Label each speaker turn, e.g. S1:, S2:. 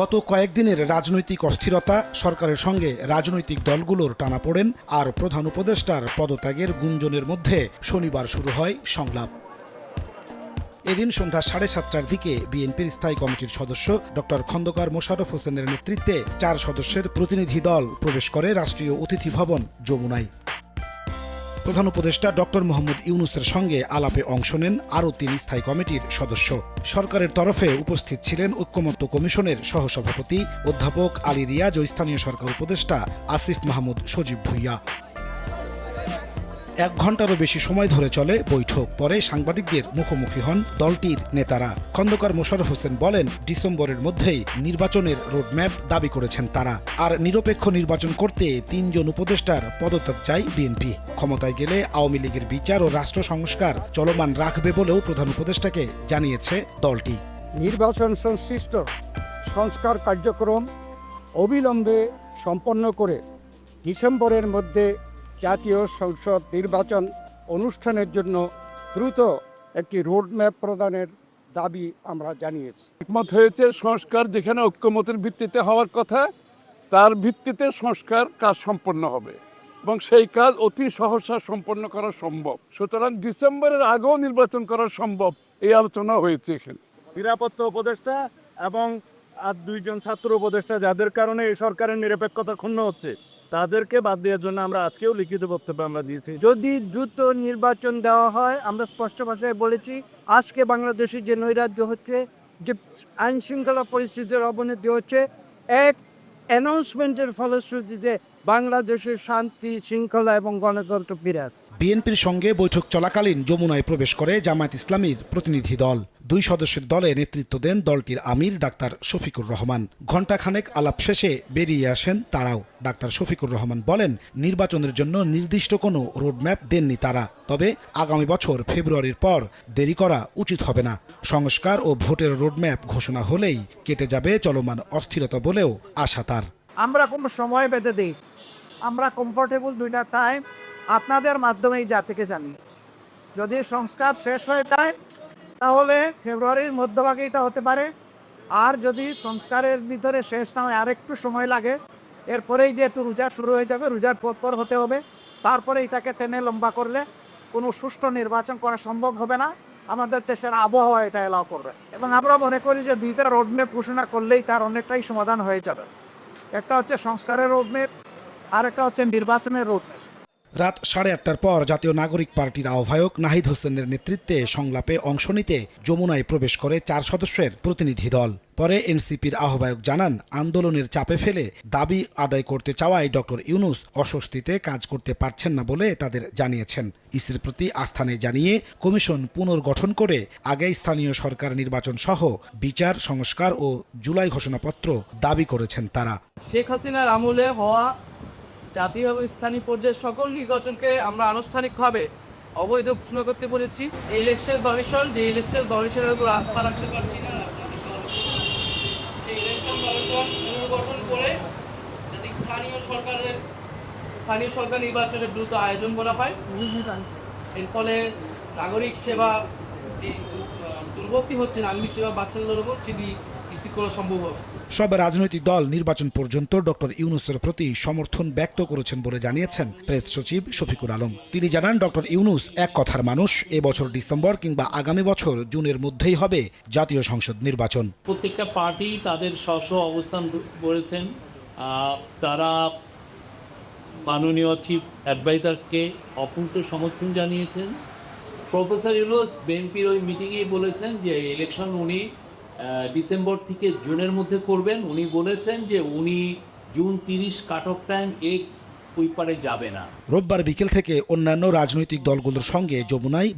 S1: গত কয়েকদিনের রাজনৈতিক অস্থিরতা সরকারের সঙ্গে রাজনৈতিক দলগুলোর টানাপোড়েন আর প্রধান উপদেষ্টার পদত্যাগের গুঞ্জনের মধ্যে শনিবার শুরু হয় সংলাপ। এদিন সন্ধ্যা সাড়ে সাতটার দিকে বিএনপির স্থায়ী কমিটির সদস্য ডক্টর খন্দকার মোশাররফ হোসেনের নেতৃত্বে চার সদস্যের প্রতিনিধি দল প্রবেশ করে রাষ্ট্রীয় অতিথি ভবন যমুনায়। প্রধান উপদেষ্টা ডক্টর মোহাম্মদ ইউনুসের সঙ্গে আলাপে অংশ নেন আরও তিন স্থায়ী কমিটির সদস্য। সরকারের তরফে উপস্থিত ছিলেন ঐক্যমত্য কমিশনের সহসভাপতি অধ্যাপক আলী রিয়াজ ও স্থানীয় সরকার উপদেষ্টা আসিফ মাহমুদ সজীব ভুইয়া। এক ঘন্টারও বেশি সময় ধরে চলে বৈঠক। পরে সাংবাদিকদের মুখোমুখি হন দলটির নেতারা। খন্দকার মোশাররফ হোসেন বলেন, ডিসেম্বরের মধ্যেই নির্বাচনের রোডম্যাপ দাবি করেছেন তারা। আর নিরপেক্ষ নির্বাচন করতে তিনজন উপদেষ্টার পদত্যাগ চাই বিএনপি। ক্ষমতায় গেলে আওয়ামী লীগের বিচার ও রাষ্ট্র সংস্কার চলমান রাখবে বলেও প্রধান উপদেষ্টাকে জানিয়েছে দলটি।
S2: নির্বাচন সংশ্লিষ্ট সংস্কার কার্যক্রম অবিলম্বে সম্পন্ন করে ডিসেম্বরের মধ্যে জাতীয় সংসদ নির্বাচন অনুষ্ঠানের জন্য দ্রুত একটি রোডম্যাপ প্রদানের দাবি আমরা জানিয়েছি।
S3: একমত হয়েছে সংস্কার যেখানে ঐক্যমতের ভিত্তিতে হওয়ার কথা তার ভিত্তিতে সংস্কার কাজ সম্পন্ন হবে এবং সেই কাজ অতি সহসা সম্পন্ন করা সম্ভব। সুতরাং ডিসেম্বরের আগেও নির্বাচন করা সম্ভব এই আলোচনা হয়েছে এখানে।
S4: নিরাপত্তা উপদেষ্টা এবং আর দুইজন ছাত্র উপদেষ্টা যাদের কারণে এই সরকারের নিরপেক্ষতা ক্ষুণ্ণ হচ্ছে। তাদেরকে বাদ দেওয়ার জন্য আমরা আজকেও লিখিত বক্তব্য আমরা দিয়েছি।
S5: যদি দ্রুত নির্বাচন দেওয়া হয় আমরা স্পষ্ট ভাষায় বলেছি আজকে বাংলাদেশের যে নৈরাজ্য হচ্ছে যে আইন শৃঙ্খলা পরিস্থিতির অবনতি হচ্ছে এক অ্যানাউন্সমেন্টের ফলশ্রুতিতে বাংলাদেশের শান্তি শৃঙ্খলা এবং গণতন্ত্র বিরাট
S1: বিএনপির সঙ্গে বৈঠক চলাকালীন যমুনায় প্রবেশ করে জামায়াত ইসলামীর প্রতিনিধি দল। দুই সদস্যের দলে নেতৃত্ব দেন দলটির আমির ডাক্তার শফিকুর রহমান। ঘণ্টাখানেক আলাপ শেষে বেরিয়ে আসেন তারাও। ডাক্তার শফিকুর রহমান বলেন, নির্বাচনের জন্য নির্দিষ্ট কোনো রোডম্যাপ দেননি তারা। তবে আগামী বছর ফেব্রুয়ারির পর দেরি করা উচিত হবে না। সংস্কার ও ভোটের রোডম্যাপ ঘোষণা হলেই কেটে যাবে চলমান অস্থিরতা বলেও আশা তার।
S5: আমরা কোনো সময় বেঁধে দিই। আমরা কমফোর্টেবল দুইটা টাইম আপনাদের মাধ্যমেই যা থেকে জানি। যদি সংস্কার শেষ হয়ে যায় তাহলে ফেব্রুয়ারির মধ্যভাগে এটা হতে পারে। আর যদি সংস্কারের ভিতরে শেষ না হয় আর একটু সময় লাগে। এরপরেই যে একটু রোজা শুরু হয়ে যাবে, রোজার পর হতে হবে। তারপরে এটাকে টেনে লম্বা করলে কোনো সুষ্ঠু নির্বাচন করা সম্ভব হবে না। আমাদের দেশের আবহাওয়া এটা এলাও করবে। এবং আমরা মনে করি যে দুইটা রোডম্যাপ ঘোষণা করলেই তার অনেকটাই সমাধান হয়ে যাবে। একটা হচ্ছে সংস্কারের রোডম্যাপ আর একটা হচ্ছে নির্বাচনের রোডম্যাপ
S1: রাত সাড়ে আটটার পর জাতীয় নাগরিক পার্টির আহ্বায়ক নাহিদ হোসেনের নেতৃত্বে সংলাপে অংশ নিতে যমুনায় প্রবেশ করে চার সদস্যের প্রতিনিধি দল। পরে এনসিপির আহ্বায়ক জানান, আন্দোলনের চাপে ফেলে দাবি আদায় করতে চাওয়ায় ডক্টর ইউনুস অস্বস্তিতে কাজ করতে পারছেন না বলে তাদের জানিয়েছেন। ইসির প্রতি আস্থা নেই জানিয়ে কমিশন পুনর্গঠন করে আগে স্থানীয় সরকার নির্বাচন সহ বিচার, সংস্কার ও জুলাই ঘোষণাপত্র দাবি করেছেন তারা।
S6: শেখ হাসিনার আমলে হওয়া জাতীয় এবং স্থানীয় পর্যায়ের সকল নির্বাচনকে আমরা আনুষ্ঠানিকভাবে অবৈধ ঘোষণা করতে বলেছি। এই ইলেকশন কমিশন, যে ইলেকশন কমিশনের উপর আস্থা রাখতে পারছি না সেই ইলেকশন পুনর্গঠন করে যাতে স্থানীয় সরকারের, স্থানীয় সরকার নির্বাচনের দ্রুত আয়োজন করা হয়। এর ফলে নাগরিক সেবা যে হচ্ছে, নাগরিক সেবা বাচ্চাদের উপর সেটি নিশ্চিত করা সম্ভব হবে।
S1: সব রাজনৈতিক দল নির্বাচন পর্যন্ত ডক্টর ইউনুসের প্রতি সমর্থন ব্যক্ত করেছেন বলে জানিয়েছেন প্রেস সচিব শফিকুল আলম। তিনি জানান, ডক্টর ইউনুস এক কথার মানুষ। এবছর ডিসেম্বর কিংবা আগামী বছর জুনের মধ্যেই হবে জাতীয় সংসদ নির্বাচন।
S7: প্রত্যেকটা পার্টি তাদের স্ব অবস্থান করেছেন তারা মাননীয় চিফ অ্যাডভাইজারকে অকুণ্ঠ সমর্থন জানিয়েছেন। প্রফেসর ইউনুস, বিএনপির ওই মিটিংয়ে বলেছেন যে ইলেকশন উনি ডিসেম্বর থেকে জুনের মধ্যে করবেন। উনি বলেছেন যে উনি জুন তিরিশ কাট অফ টাইম এই ওই পারে যাবে না।
S1: রোববার বিকেল থেকে অন্যান্য রাজনৈতিক দলগুলোর সঙ্গে যমুনায়